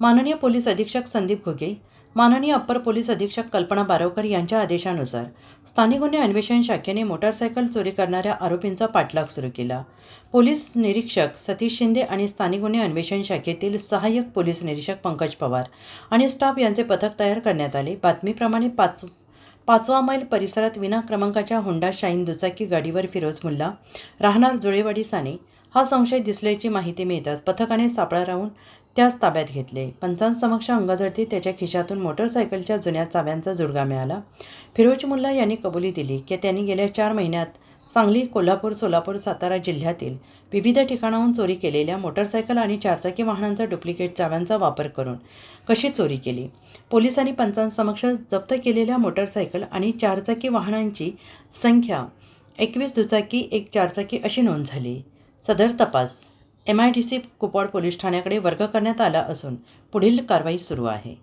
माननीय पोलीस अधीक्षक संदीप घुगे माननीय अप्पर पोलीस अधीक्षक कल्पना बारवकर यांच्या आदेशानुसार स्थानिक गुन्हे अन्वेषण शाखेने मोटारसायकल चोरी करणाऱ्या आरोपींचा पाठलाग सुरू केला. पोलीस निरीक्षक सतीश शिंदे आणि स्थानिक गुन्हे अन्वेषण शाखेतील सहाय्यक पोलीस निरीक्षक पंकज पवार आणि स्टाफ यांचे पथक तयार करण्यात आले. बातमीप्रमाणे पाच पाचवा मैल परिसरात विना क्रमांकाच्या होंडा शाईन दुचाकी गाडीवर फिरोज मुल्ला राहणार जुळेवाडी साने. हा संशय दिसल्याची माहिती मिळताच पथकाने सापळा राहून त्यास ताब्यात घेतले. पंचांसमक्ष अंगझडती त्याच्या खिशातून मोटरसायकलच्या जुन्या चाव्यांचा जुडगा मिळाला. फिरोज मुल्ला यांनी कबुली दिली की त्यांनी गेल्या चार महिन्यात सांगली कोल्हापूर सोलापूर सातारा जिल्ह्यातील विविध ठिकाणाहून चोरी केलेल्या मोटरसायकल आणि चारचाकी वाहनांचा डुप्लिकेट चाव्यांचा वापर करून कशी चोरी केली? पोलिसांनी पंचांसमक्ष जप्त केलेल्या मोटरसायकल आणि चारचाकी वाहनांची संख्या एकवीस दुचाकी एक चारचाकी अशी नोंद झाली. सदर तपास. M I D C Kupwad police ठाण्याकडे वर्ग करण्यात आला असून पुढील कारवाई सुरू आहे.